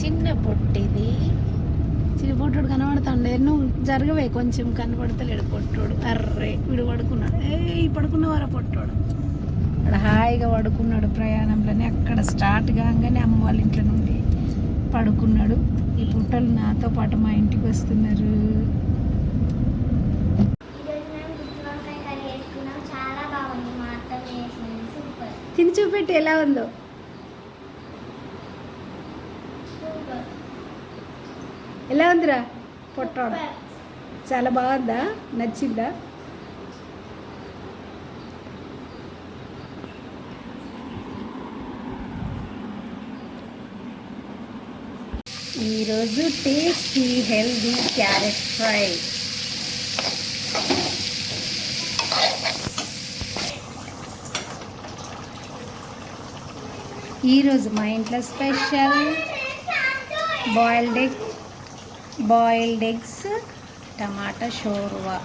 చిన్న పొట్టిది. చిన్న పొట్టుడు కనబడుతుండే. నువ్వు జరగవే కొంచెం కనబడతలేడు పొట్టోడు. అర్రే వీడు పడుకున్నాడు. ఏ పడుకున్నవారా పొట్టోడు? అక్కడ హాయిగా పడుకున్నాడు ప్రయాణంలోనే. అక్కడ స్టార్ట్ కాగానే అమ్మ వాళ్ళ ఇంట్లో నుండి పడుకున్నాడు. ఈ పుట్టలు నాతో పాటు మా ఇంటికి వస్తున్నారు. తిని చూపెట్టి ఎలా ఉందో. ఎలా ఉందిరా? పొట్టాడు చాలా బాగుందా? నచ్చిందా? ఈరోజు టేస్టీ హెల్దీ క్యారెట్ ఫ్రై. ఈరోజు మా ఇంట్లో special boiled egg boiled eggs టమాటా షోర్వా.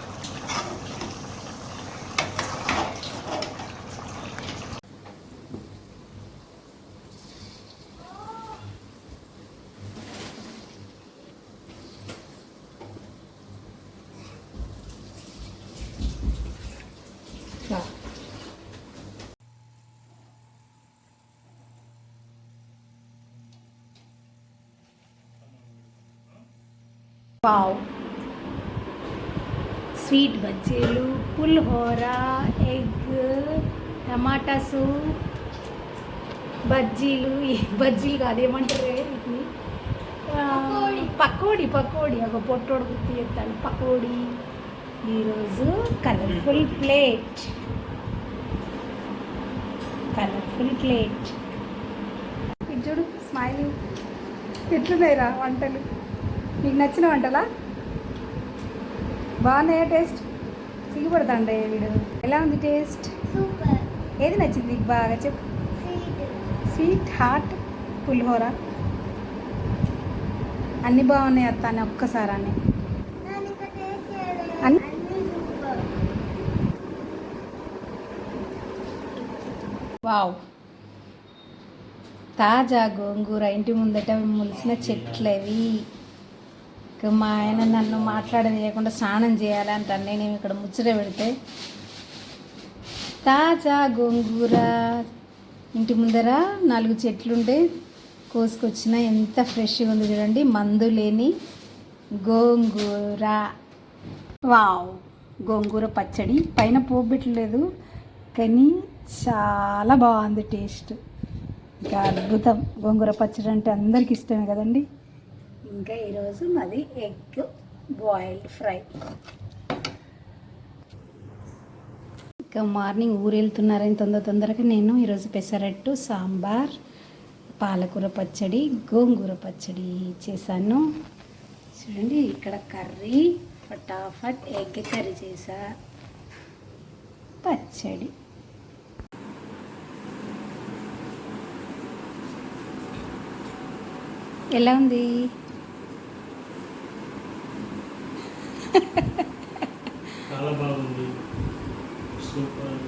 పావ్. స్వీట్ బజ్జీలు పులిహోర ఎగ్ టమాటా సూప్ బజ్జీలు బజ్జీలు కాదు ఏమంటారు వీటిని? పకోడీ పకోడీ. ఒక పొట్టోడు గుర్తు చేస్తాను. పకోడీ ఈరోజు కలర్ఫుల్ ప్లేట్. Colourful plate. ఇది చూడు స్మైలింగ్ ఎట్లున్నాయిరా వంటలు? నీకు నచ్చిన వంటలా? బాగున్నాయా టేస్ట్? సిగ్గుపడతాండే వీడు. ఎలా ఉంది టేస్ట్? ఏది నచ్చింది నీకు బాగా చెప్పు? స్వీట్. హాట్ పులిహోర? అన్నీ బాగున్నాయి అత్త అని ఒక్కసారి అని వావ్. తాజా గోంగూర ఇంటి ముందట ములిసిన చెట్లవి. మా ఆయన నన్ను మాట్లాడనీయకుండా స్నానం చేయాలంటాను నేను ఇక్కడ ముచ్చట పెడితే తాజా గోంగూర. ఇంటి ముందర నాలుగు చెట్లుంటే కోసుకొచ్చిన ఎంత ఫ్రెష్గా ఉంది చూడండి మందు లేని గోంగూర. వావ్ గోంగూర పచ్చడి. పైన పోబెట్టలేదు కానీ చాలా బాగుంది టేస్ట్. ఇంకా అద్భుతం. గోంగూర పచ్చడి అంటే అందరికి ఇష్టమే కదండి. ఇంకా ఈరోజు మాది ఎగ్ బాయిల్డ్ ఫ్రై. ఇంకా మార్నింగ్ ఊరు వెళ్తున్నారని తొందర తొందరగా నేను ఈరోజు పెసరట్టు సాంబార్ పాలకూర పచ్చడి గోంగూర పచ్చడి చేశాను. చూడండి ఇక్కడ కర్రీ ఫటాఫట్ ఎగ్ కర్రీ చేసా పచ్చడి. ఎలా ఉంది? చాలా బాగుంది. సూపర్.